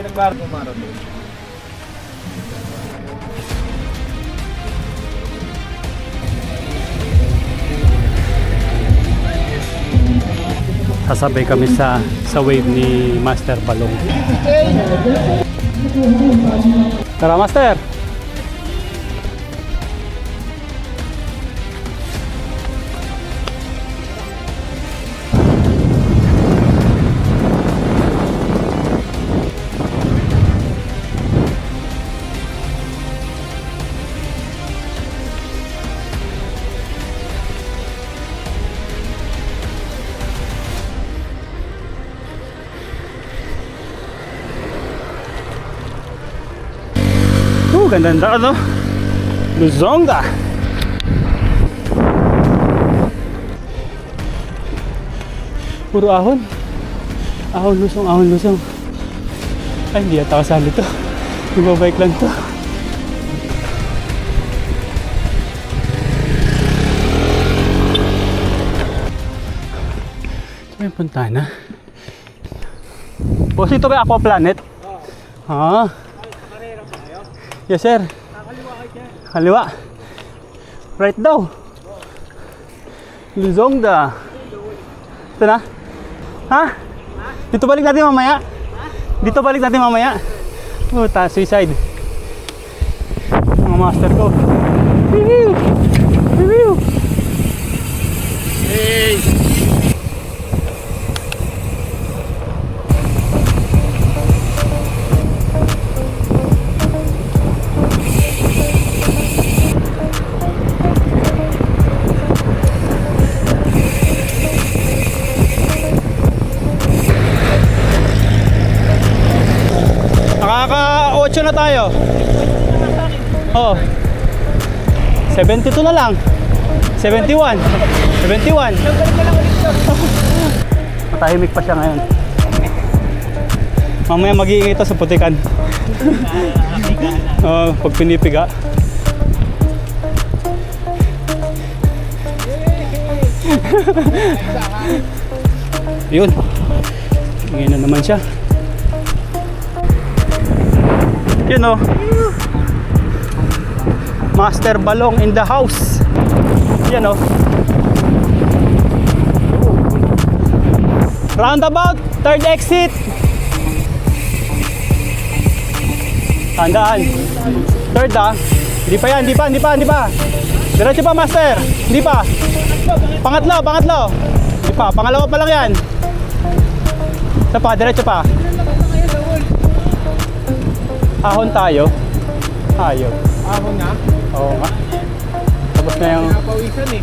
pinagbago marathon. Sasabay kami sa sa wave ni Master Balong. Tara, Master! Uh, ganda ng daan, no? Luzonga! Puro ahon. Ahon lusong, ahon lusong. Ay, hindi yata kasali to. Ibabike lang to. Ito yung puntahan na. Boss, ito ba Aqua Planet? Ah. Yes, sir. Kaliwa. Right daw. Luzongda. Ito na? Ha? Dito balik natin mamaya? Dito balik natin mamaya? Puta, suicide. Mga master ko. Nakaka-8 na tayo. Oo. 72 na lang. 71. 71. Matahimik pa siya ngayon. Mamaya mag-iingay ito sa putikan. Oo, pag pinipiga. Yun. Ingay na naman siya. Yun o. Master Balong in the house. Yan o. Roundabout, third exit. Tandaan. Third ah. Hindi pa yan, hindi pa, hindi pa, hindi pa. Diretso pa, Master. Hindi pa. Pangatlo, pangatlo. Hindi pa, pangalawa pa lang yan. Isa pa, diretso pa. Ahon tayo. Ayaw. Ahon na. Oo nga. Tapos na yung... Napawisan eh.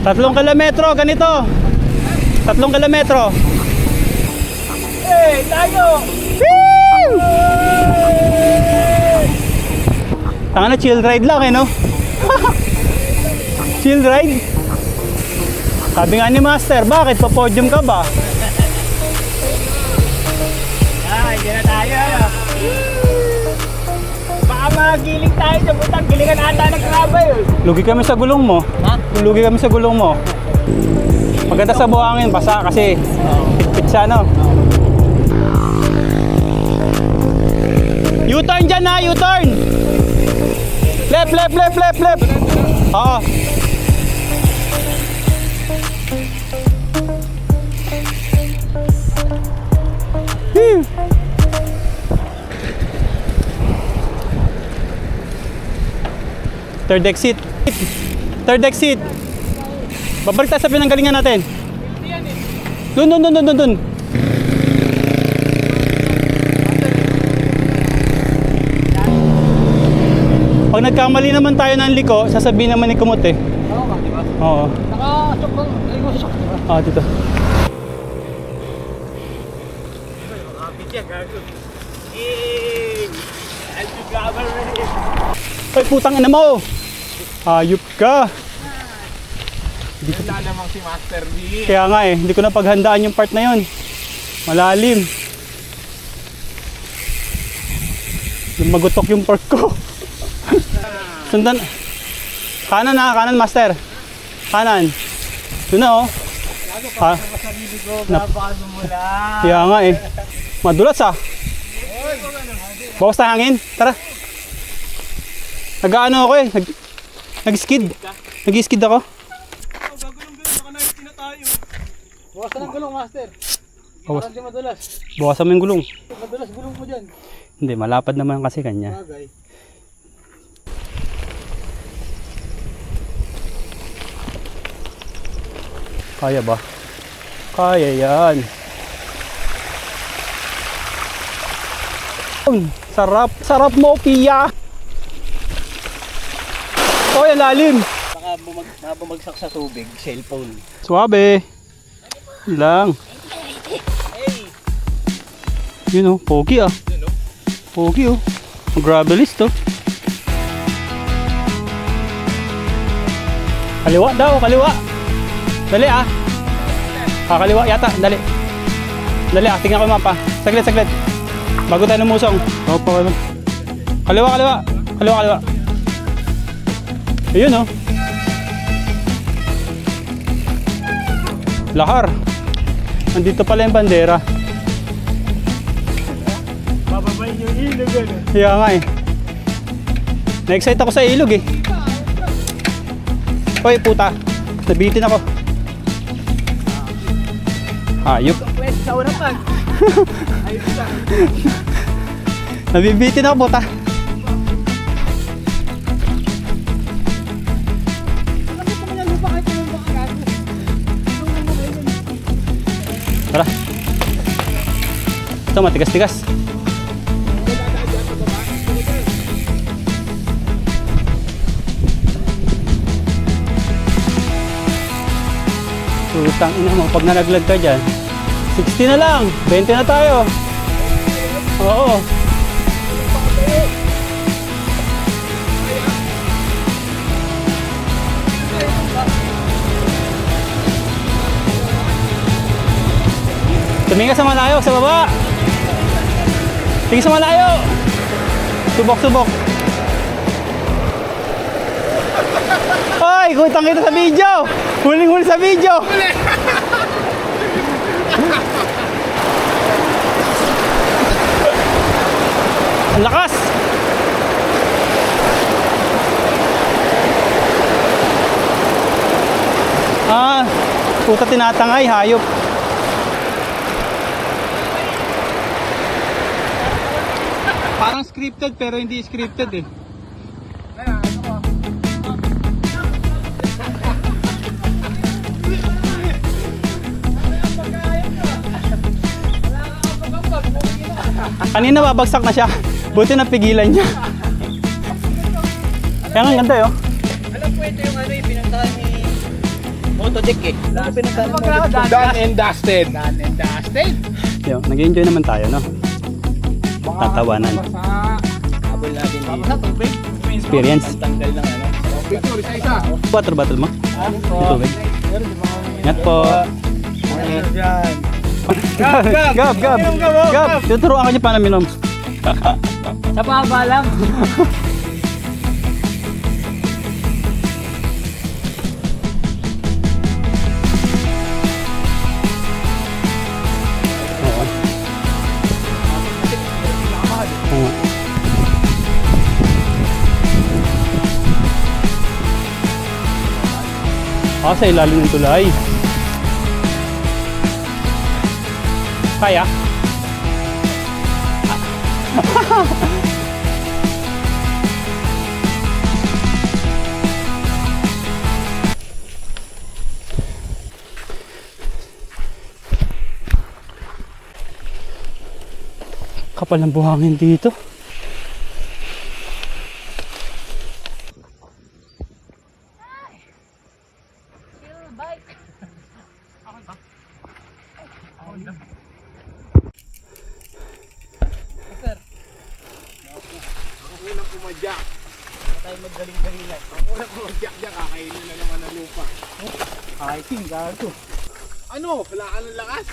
Tatlong kilometro, ganito. Tatlong kilometro. Hey, tayo! Tanga na, chill ride lang eh, no? chill ride? Sabi nga ni Master, bakit? Pa-podium ka ba? Ah, hindi na tayo. Baka magiling tayo sa butang. Gilingan ata ng kraba yun. Lugi kami sa gulong mo. Ha? Lugi kami sa gulong mo. Maganda sa buhangin, basa kasi pitpit siya, no? U-turn dyan ha, U-turn! Left, left, left, left, left! Oo. Phew. Third exit. Third exit. Babalik tayo sa pinanggalingan natin. Dun, dun, dun, dun, dun, nagkamali naman tayo ng liko, sasabihin naman ni Kumot eh. Oo ka, di ba? Oo. Nakasok bang? Ay, masok, di ba? Ah, dito. Ay, putang ina mo! Ayup ka! Yan na namang si Master B. Kaya nga eh, hindi ko na paghandaan yung part na yon. Malalim. Yung magutok yung pork ko. Sundan. Kanan na, kanan master. Kanan. Doon na oh. Ha? Kaya nga eh. Madulas ah. Bawas tayo hangin. Tara. Nag-ano ako eh. Nag Nag-skid. Nag-skid ako. Bawasan ang gulong, master. Bawas. Hindi madulas. Bawasan mo yung gulong. Madulas gulong mo dyan. Hindi, malapad naman kasi kanya. Bagay. Kaya ba? Kaya yan. Sarap, sarap mo, Pia. Oh, yan lalim. Baka bumag, bumagsak sa tubig, cellphone. Suwabe. Lang. Yun oh, pogi ah. Pogi oh. Gravelist oh. Kaliwa daw, kaliwa. Dali ah. Ah, kaliwa yata, dali. Dali ah, tingnan ko yung mapa. Saglit, saglit. Bago tayo lumusong. Oh, pa kaliwa. Kaliwa, kaliwa. Kaliwa, kaliwa. Ayun oh. Lahar. Nandito pala yung bandera. Bababayin yung ilog, ano? Kaya nga eh. Na-excite ako sa ilog eh. Hoy puta. Nabitin ako. Hayop. Pwede sa urapan. Ayos lang. Nabibitin ako kagago? Tara. Ito matigas-tigas. Utang ina mo, pag nalaglag ka dyan, 60 na lang, 20 na tayo. Oo. Tumingin sa malayo, sa baba. Tingin sa malayo. Subok, subok. Ay, kutang kita sa video. Huling-huli sa video. Ang lakas. Ah, puta tinatangay, hayop. Parang scripted pero hindi scripted eh. Kanina babagsak na siya. Buti napigilan niya. Kaya nga ganda yun. Alam ko ito yung ano yung pinuntahan ni Motodeck eh. Alam ko pinuntahan ni Motodeck. Done and dusted. Done and dusted. Yo, nag-enjoy naman tayo, no? Tatawanan. Habol natin tubig. Experience. Tanggal ng ano. Victor, isa-isa. Water bottle mo? Ito, tubig. Ingat po. Yan. Gab, gab, gab. Gab, tuturuan ka niya paano minom. Sa baba lang. Ah, sa ilalim ng tulay. Kaya? Kapal ng buhangin dito. Pumadya. Tayo magaling-galingan. Unang pumadya dyan, kakainin na naman ng lupa. Hiking, gago. Ano? Wala ka ng lakas?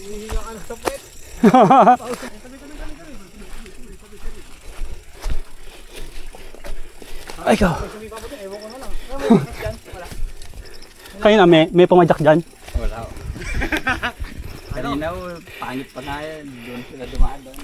Hinihinga ka ng sapit? Ay, ikaw. Kayo na, may, may pumadyak dyan. Wala. Kanina, oh, pangit pa nga yan. Doon sila dumaan doon.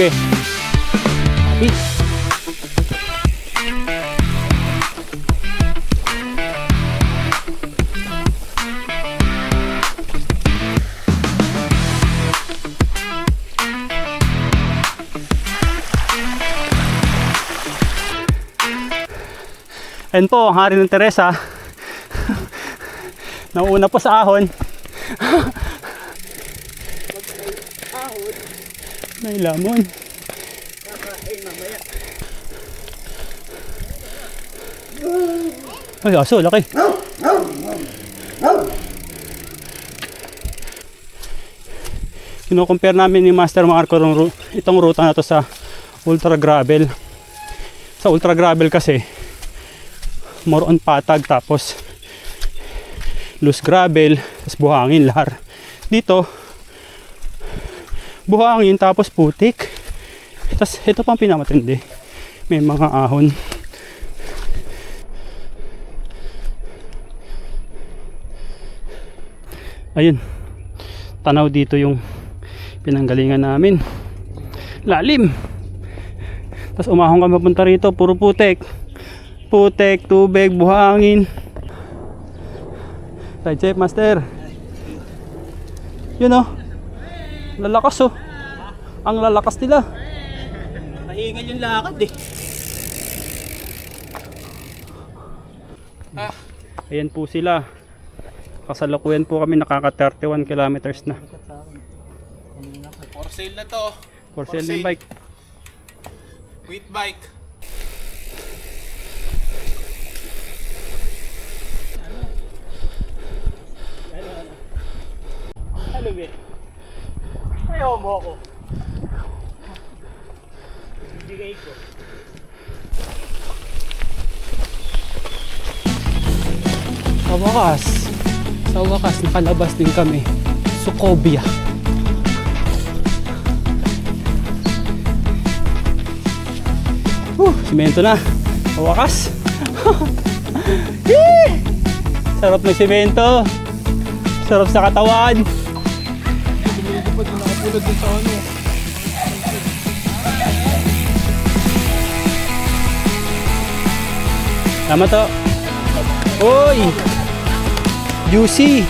Okay. Happy. Ayan po, ang hari ng Teresa. Nauna po sa ahon. May lamon. Ay, aso, laki. Kino-compare namin ni Master Marco itong ruta na to sa ultra gravel. Sa ultra gravel kasi more on patag tapos loose gravel tapos buhangin lahar. Dito buhangin tapos putik. Tapos ito pang pinamatindi. May mga ahon. Ayun. Tanaw dito yung pinanggalingan namin. Lalim. Tapos umahon kami papunta rito, puro putek. Putek, tubig, buhangin. Side check, master. Yun oh. Lalakas oh. Ang lalakas nila. Mahingal yung lakad eh. Ayan po sila. Kasalukuyan po kami nakaka 31 kilometers na. For sale na to. For For sale sale. bike. With bike. Ano ba? Ayaw mo ako. Bigay ko. Sa wakas, sa wakas nakalabas din kami. Sukobia. Huh, simento na. Sa wakas. Sarap ng simento. Sarap sa katawan. Nakapulad dun sa ano? Tama to. Uy! Juicy!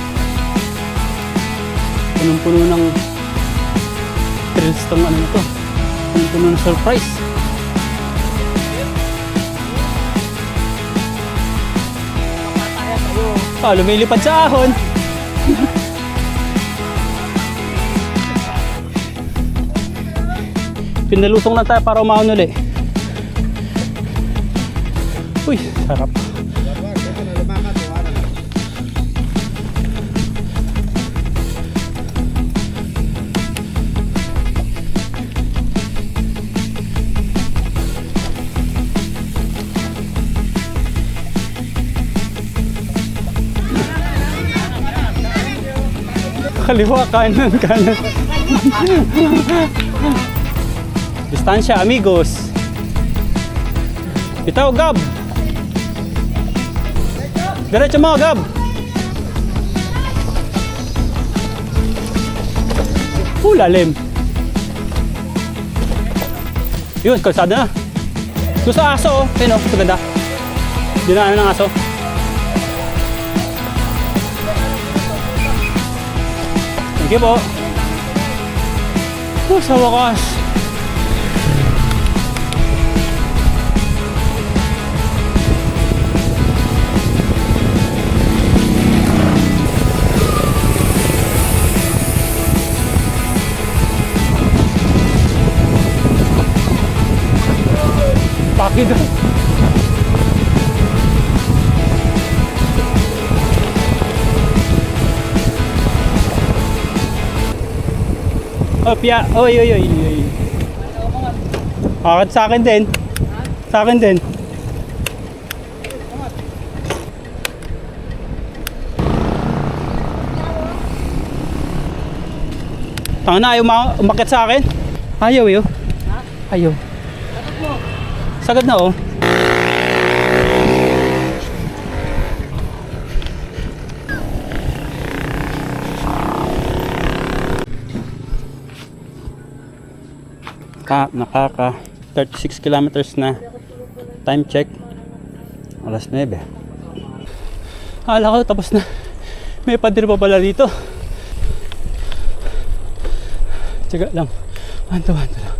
Punong-puno ng thrills tong ano na to. Punong-puno ng surprise. Ah, lumilipad sa ahon. Pinalusong lang tayo para umahon uli. Uy, sarap. Kaliwa, kanan, kanan. Distansya, amigos. Ito, Gab. Diretso mo, Gab. Uh, lalim. Yun, kalsada na. Doon aso, oh. Ayun, oh. Maganda. Dinaanan ng aso. Thank you po. Oh, sa wakas. laki doon. Oh. Oy, oy, oy, oy. Akat sa akin din. Sa akin din. Tanga na, ayaw umakit sa akin. Ayaw, ayaw. Ayaw. Sagad na oh. Ka, nakaka 36 kilometers na. Time check. Alas 9. Akala ko tapos na. May padir pa pala dito. Tsaga lang. Wanto, wanto lang.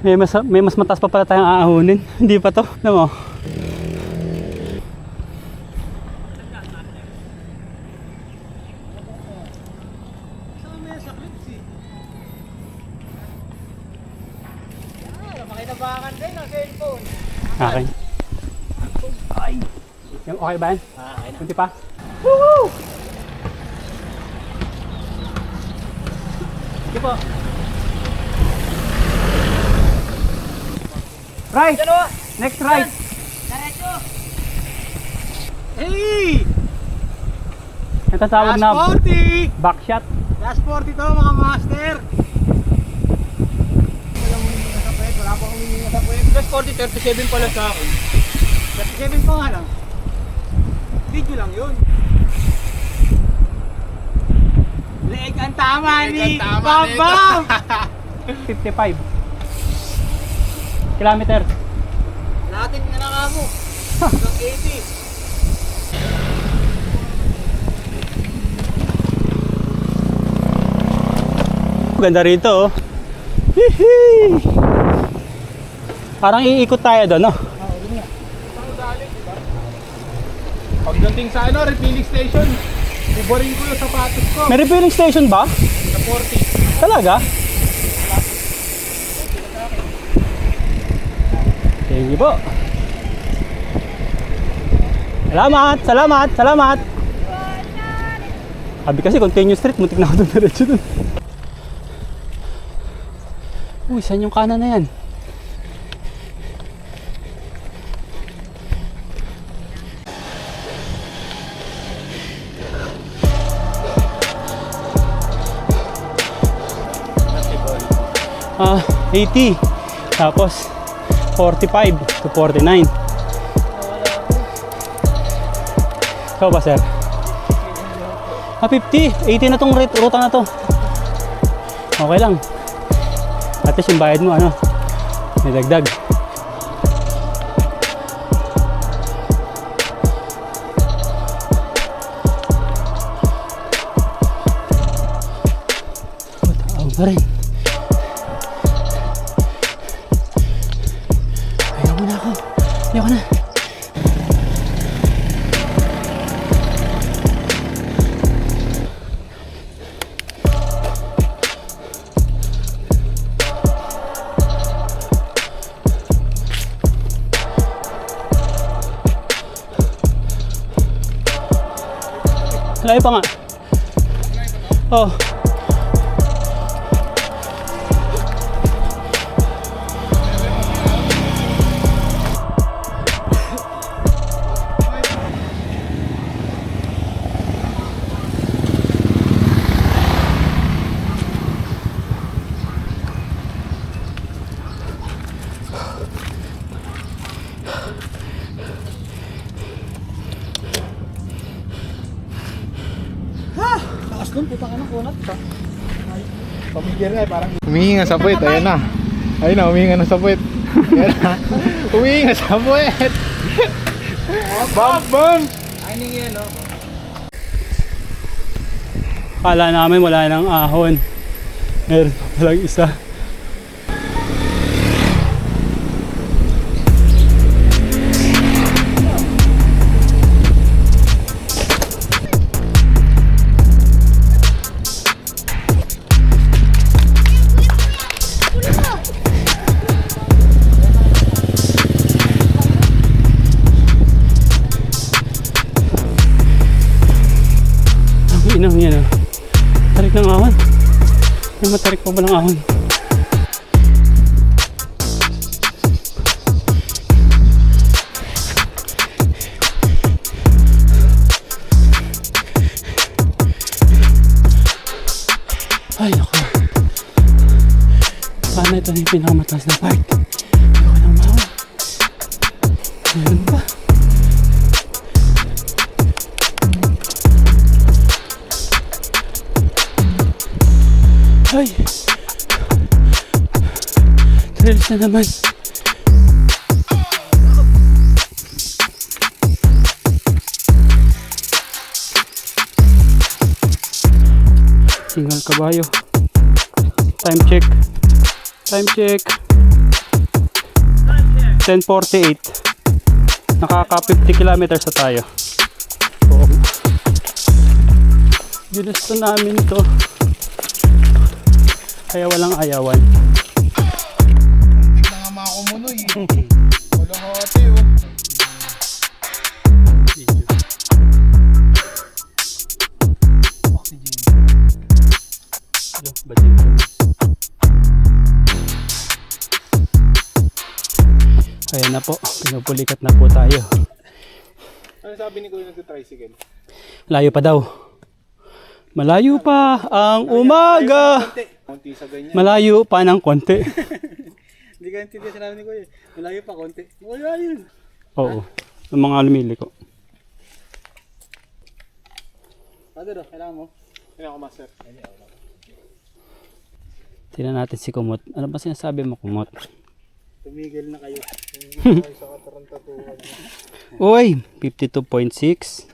May mas, may mas mataas pa pala tayong aahunin. Hindi pa to. Alam mo? Akin. Ay. Yung okay ba yan? Ah, okay na. Kunti pa? Sige po. Right! Next right! Diretso. Hey! Ito tawag na Last 40! back shot. Last 40 to mga master! Walang humingi na sa puwet, wala pa humingi na sa puwet. Plus 40, 37 pala sa akin. 37 pa nga lang. Video lang yun. Leg ang tama ni tama Bambam! 55. Kilometer. Natin nga na mo. Hanggang 80. Ganda rito oh. Hihi! Parang iikot tayo doon, no? Pagdating sa ano, refilling station, iborin ko yung sapatos ko. May refilling station ba? Sa 40. Talaga? You po. Salamat, salamat, salamat. Sabi kasi continue street, muntik na ako doon diretso doon. Uy, saan yung kanan na yan? Ah, 80. Tapos 45 to 49. Ikaw ba, sir? Ah, 50. 80 na tong rate, ruta na to. Okay lang. At least yung bayad mo, ano, may dagdag. Oh, pa nga. Oh. Taas nun, puta ka ng kunat pa. Pamilyar nga eh, parang... Humingi nga sa puwet, ayan na. Ayun na, humingi nga na sa puwet. Ayan na. Humingi nga sa puwet. Bam, bam! Ay, ningin, no? Kala namin wala nang ahon. Meron pa palang isa. Linaw yan ah. Tarik ng ahon. May matarik pa ba ng ahon? Ay, ako. Sana ito yung pinakamataas na part. Na naman. Single kabayo. Time check. Time check. 10.48. Nakaka 50 kilometers na tayo. Oo. Ginusto namin to. Kaya walang ayawan. Walang hote oh. Ayan na po, pinupulikat na po tayo. Ano sabi ni Kuya nag-tricycle? Layo pa daw. Malayo pa ang umaga. Malayo pa ng konti. Hindi ka intindihan sinabi ni Kuya. Malayo pa konti. Wala yun. Oo. Ng mga lumili ko. Father, oh, kailangan mo. Ano ako master? Tingnan natin si Kumot. Ano ba sinasabi mo, Kumot? Tumigil na kayo. Uy, 52.6.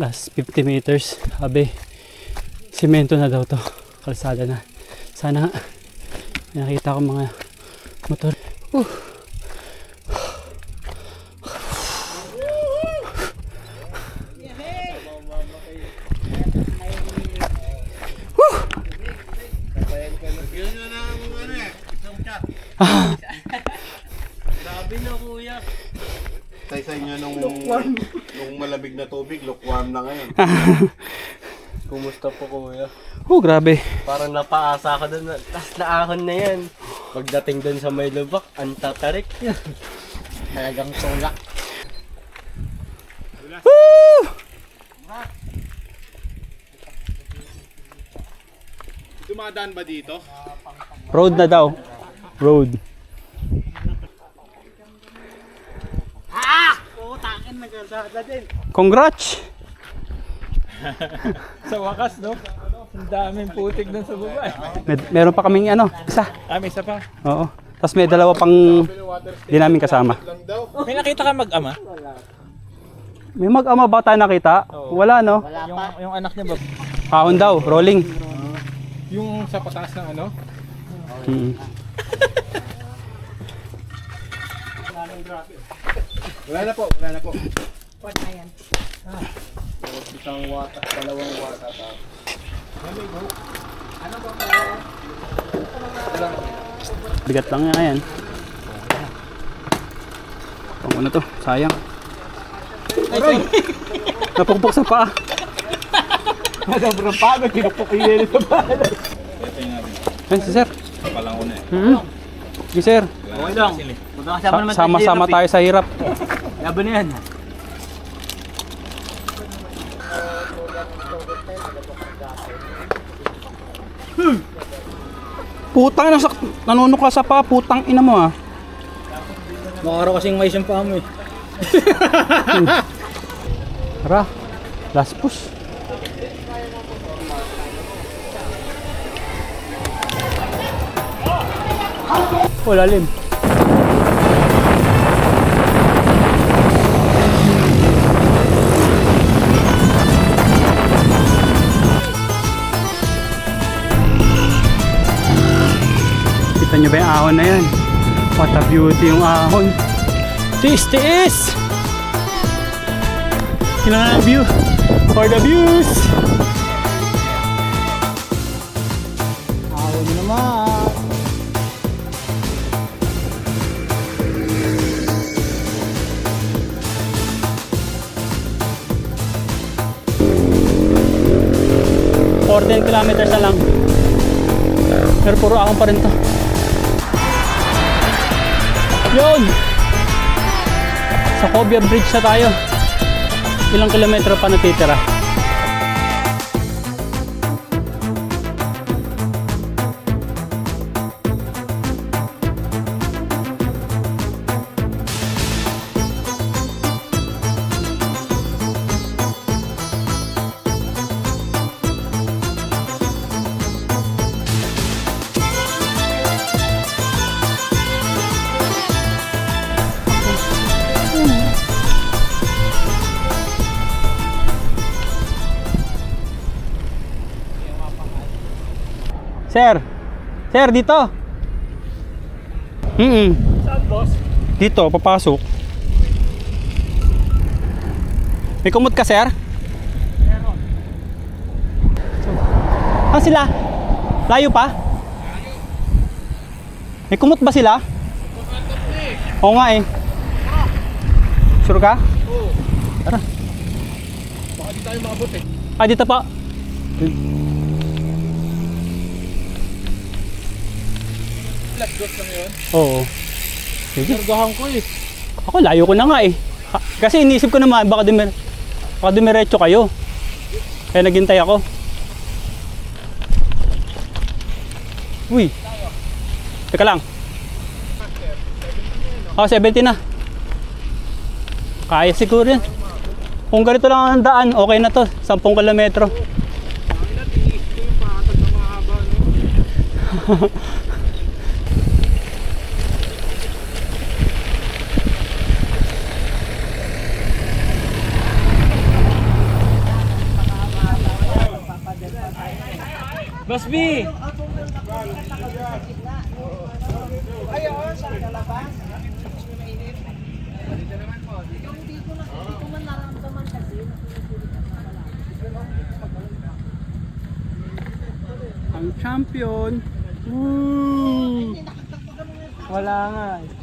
Last 50 meters. Abe, simento na daw to. Kalsada na. Sana nga, nakita ko mga motor. Uh. Sabi na Kuya. Tay sa inyo nung, nung malamig na tubig, lukewarm na ngayon. Kumusta po Kuya? Oh, grabe. Parang napaasa ka doon. Tapos naahon na yan. Pagdating doon sa may lubak, ang tatarik. Talagang tulak. Dumadaan ba dito? Road na daw. Road. Putakin na kalsada din. Congrats! Sa wakas, no? Ang daming putik doon sa baba. eh. May, meron pa kaming ano, isa. Ah, may isa pa. Oo. Tapos may dalawa pang di namin kasama. May nakita ka mag-ama? May mag-ama ba tayo nakita? Wala no? Yung, yung anak niya ba? Ahon daw, rolling. Yung sa pataas ng ano? Mm. Wala na po, wala na po. Wala yan. Ah. Isang wata, dalawang wata pa. Bigat lang nga yan. Pang ano to? Sayang. Aray! Napukpok sa paa. Sobrang pagod, pinupok yung yelo sa bala. Ayun si sir. Palang una eh. Mm -hmm. Si sir. Okay lang. Sama-sama tayo sa hirap. Laban na yan. Putang ina, sak- nanunok ka sa paa. Putang ina mo ah. Makaraw kasing may isang pamo eh. Tara. Last push. Oh, lalim. Ahon na yan? What a beauty yung ahon. Tiis, tiis! Kailangan ng view. For the views! Ahon naman. 14 kilometers na lang. Pero puro ahon pa rin to. Yun! Sa Cobia Bridge na tayo. Ilang kilometro pa natitira? Sir! Sir, dito! Mm Saan, boss? Dito, papasok. May kumot ka, sir? Meron. Ah, sila? Layo pa? May kumot ba sila? Oo nga eh. Sure ka? Oo. Tara. Baka di tayo makabot eh. Ah, dito pa. Oo. Sige. Nargahan ko eh. Ako layo ko na nga eh. Ha- Kasi inisip ko naman baka dumir baka dumiretso kayo. Kaya naghintay ako. Uy. Teka lang. Oh, 70 na. Kaya siguro yan. Kung ganito lang ang daan, okay na to. 10 kilometro. Boss B! Ang champion. Woo! Wala nga. eh.